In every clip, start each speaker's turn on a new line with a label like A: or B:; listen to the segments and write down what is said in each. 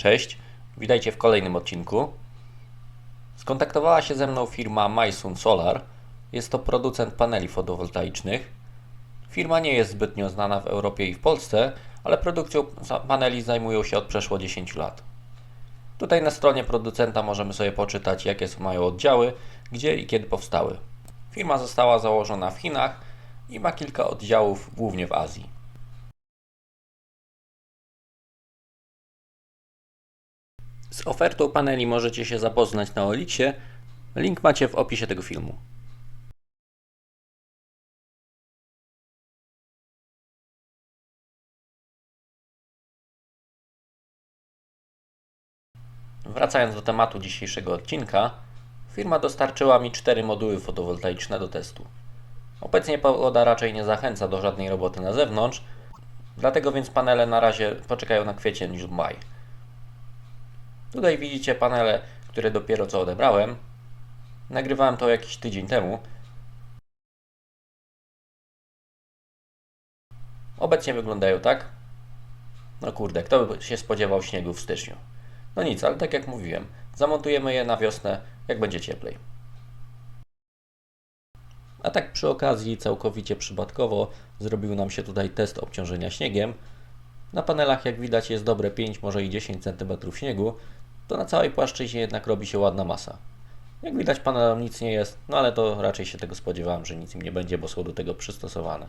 A: Cześć, witajcie w kolejnym odcinku. Skontaktowała się ze mną firma Mysun Solar. Jest to producent paneli fotowoltaicznych. Firma nie jest zbytnio znana w Europie i w Polsce, ale produkcją paneli zajmują się od przeszło 10 lat. Tutaj na stronie producenta możemy sobie poczytać, jakie są- mają oddziały, gdzie i kiedy powstały. Firma została założona w Chinach i ma kilka oddziałów głównie w Azji. Z ofertą paneli możecie się zapoznać na Olixie. Link macie w opisie tego filmu. Wracając do tematu dzisiejszego odcinka, firma dostarczyła mi cztery moduły fotowoltaiczne do testu. Obecnie pogoda raczej nie zachęca do żadnej roboty na zewnątrz, dlatego więc panele na razie poczekają na kwiecień niż maj. Tutaj widzicie panele, które dopiero co odebrałem. Nagrywałem to jakiś tydzień temu. Obecnie wyglądają tak. No kurde, kto by się spodziewał śniegu w styczniu. No nic, ale tak jak mówiłem, zamontujemy je na wiosnę, jak będzie cieplej. A tak przy okazji, całkowicie przypadkowo, zrobił nam się tutaj test obciążenia śniegiem. Na panelach, jak widać, jest dobre 5, może i 10 cm śniegu, to na całej płaszczyźnie jednak robi się ładna masa. Jak widać, panelom nic nie jest, no ale to raczej się tego spodziewałem, że nic im nie będzie, bo są do tego przystosowane.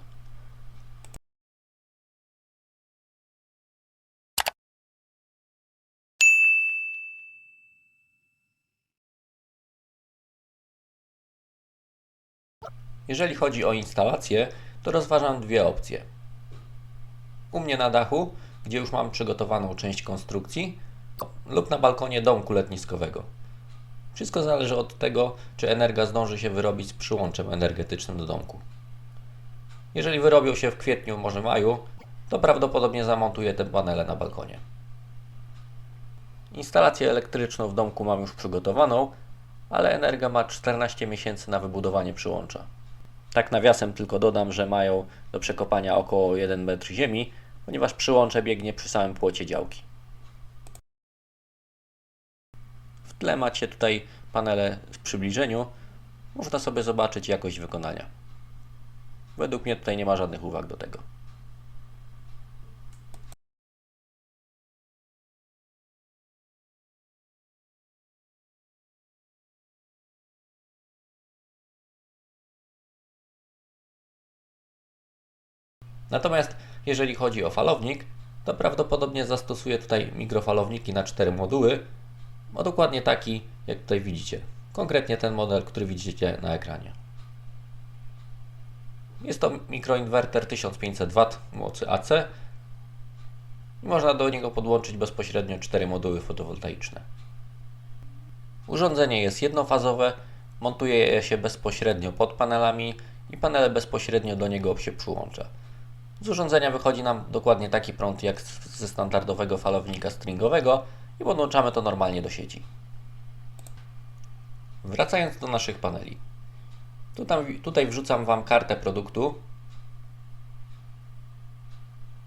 A: Jeżeli chodzi o instalację, to rozważam dwie opcje. U mnie na dachu, gdzie już mam przygotowaną część konstrukcji, lub na balkonie domku letniskowego. Wszystko zależy od tego, czy Energa zdąży się wyrobić z przyłączem energetycznym do domku. Jeżeli wyrobią się w kwietniu, może maju, to prawdopodobnie zamontuję te panele na balkonie. Instalację elektryczną w domku mam już przygotowaną, ale Energa ma 14 miesięcy na wybudowanie przyłącza. Tak nawiasem tylko dodam, że mają do przekopania około 1 metr ziemi, ponieważ przyłącze biegnie przy samym płocie działki. Tle macie tutaj panele w przybliżeniu. Można sobie zobaczyć jakość wykonania. Według mnie tutaj nie ma żadnych uwag do tego. Natomiast jeżeli chodzi o falownik, to prawdopodobnie zastosuję tutaj mikrofalowniki na cztery moduły, a dokładnie taki, jak tutaj widzicie. Konkretnie ten model, który widzicie na ekranie. Jest to mikroinwerter 1500 W mocy AC można do niego podłączyć bezpośrednio cztery moduły fotowoltaiczne. Urządzenie jest jednofazowe, montuje je się bezpośrednio pod panelami i panele bezpośrednio do niego się przyłącza. Z urządzenia wychodzi nam dokładnie taki prąd jak ze standardowego falownika stringowego i podłączamy to normalnie do sieci. Wracając do naszych paneli. Tutaj, tutaj wrzucam Wam kartę produktu.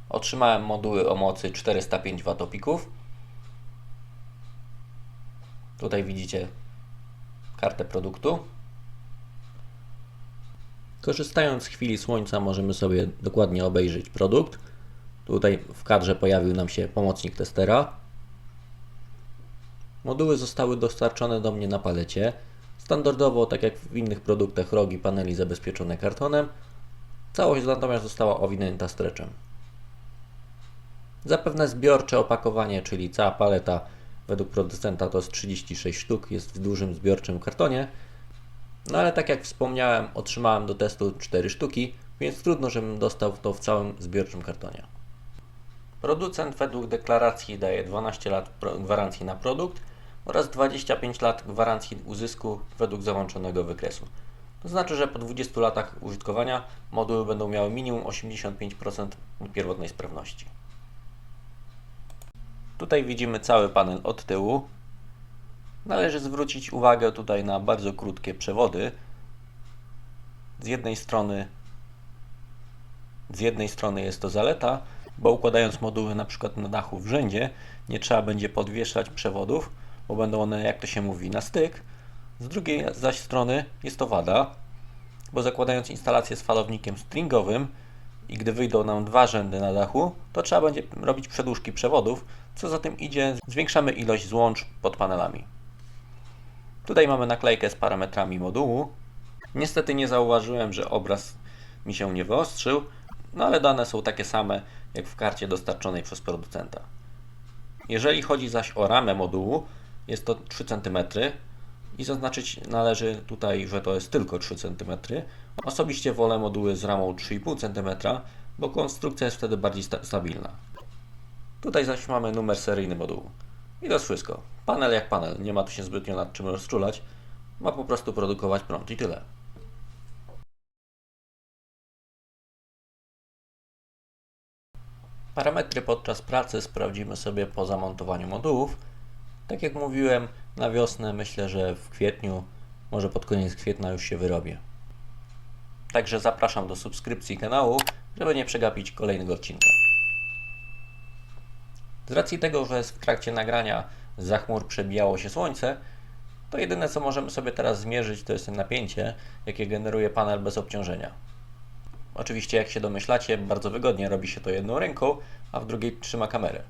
A: Otrzymałem moduły o mocy 405 watopików. Tutaj widzicie kartę produktu. Korzystając z chwili słońca możemy sobie dokładnie obejrzeć produkt. Tutaj w kadrze pojawił nam się pomocnik testera. Moduły zostały dostarczone do mnie na palecie. Standardowo, tak jak w innych produktach, rogi paneli zabezpieczone kartonem. Całość natomiast została owinięta streczem. Zapewne zbiorcze opakowanie, czyli cała paleta według producenta to jest 36 sztuk, jest w dużym zbiorczym kartonie. No ale tak jak wspomniałem, otrzymałem do testu 4 sztuki, więc trudno, żebym dostał to w całym zbiorczym kartonie. Producent według deklaracji daje 12 lat gwarancji na produkt oraz 25 lat gwarancji uzysku według załączonego wykresu. To znaczy, że po 20 latach użytkowania moduły będą miały minimum 85% pierwotnej sprawności. Tutaj widzimy cały panel od tyłu. Należy zwrócić uwagę tutaj na bardzo krótkie przewody. Z jednej strony z jednej strony jest to zaleta, bo układając moduły na przykład na dachu w rzędzie, nie trzeba będzie podwieszać przewodów, bo będą one, jak to się mówi, na styk. Z drugiej zaś strony jest to wada, bo zakładając instalację z falownikiem stringowym i gdy wyjdą nam dwa rzędy na dachu, to trzeba będzie robić przedłużki przewodów, co za tym idzie, zwiększamy ilość złącz pod panelami. Tutaj mamy naklejkę z parametrami modułu. Niestety nie zauważyłem, że obraz mi się nie wyostrzył, no ale dane są takie same jak w karcie dostarczonej przez producenta. Jeżeli chodzi zaś o ramę modułu, jest to 3 cm i zaznaczyć należy tutaj, że to jest tylko 3 cm. Osobiście wolę moduły z ramą 3,5 cm, bo konstrukcja jest wtedy bardziej sta stabilna. Tutaj zaś mamy numer seryjny modułu. I to jest wszystko. Panel jak panel, nie ma tu się zbytnio nad czym rozczulać. Ma po prostu produkować prąd i tyle. Parametry podczas pracy sprawdzimy sobie po zamontowaniu modułów. Tak jak mówiłem, na wiosnę myślę, że w kwietniu, może pod koniec kwietnia już się wyrobię. Także zapraszam do subskrypcji kanału, żeby nie przegapić kolejnego odcinka. Z racji tego, że w trakcie nagrania za chmur przebijało się słońce, to jedyne co możemy sobie teraz zmierzyć to jest napięcie, jakie generuje panel bez obciążenia. Oczywiście, jak się domyślacie, bardzo wygodnie robi się to jedną ręką, a w drugiej trzyma kamerę.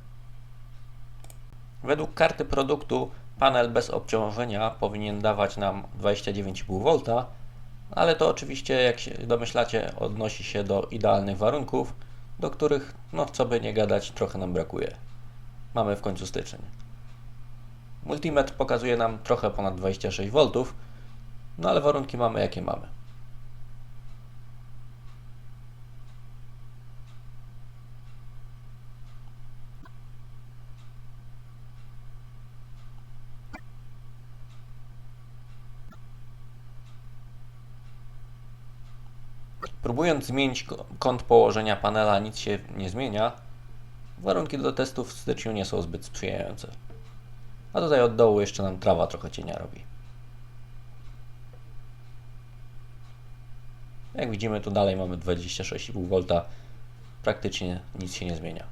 A: Według karty produktu panel bez obciążenia powinien dawać nam 29,5 V, ale to oczywiście, jak się domyślacie, odnosi się do idealnych warunków, do których, no co by nie gadać, trochę nam brakuje. Mamy w końcu styczeń. Multimetr pokazuje nam trochę ponad 26 V, no ale warunki mamy jakie mamy. Próbując zmienić kąt położenia panela, nic się nie zmienia. Warunki do testów w styczniu nie są zbyt sprzyjające. A tutaj od dołu jeszcze nam trawa trochę cienia robi. Jak widzimy, tu dalej mamy 26,5 V. Praktycznie nic się nie zmienia.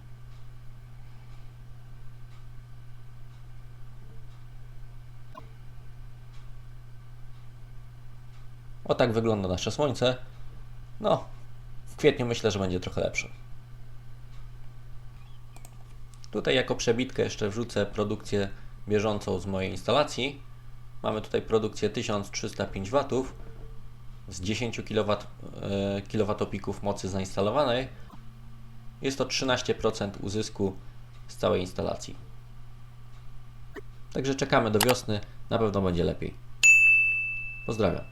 A: O tak wygląda nasze słońce. No, w kwietniu myślę, że będzie trochę lepsze. Tutaj jako przebitkę jeszcze wrzucę produkcję bieżącą z mojej instalacji. Mamy tutaj produkcję 1305 W z 10 kW, kWp mocy zainstalowanej. Jest to 13% uzysku z całej instalacji. Także czekamy do wiosny, na pewno będzie lepiej. Pozdrawiam.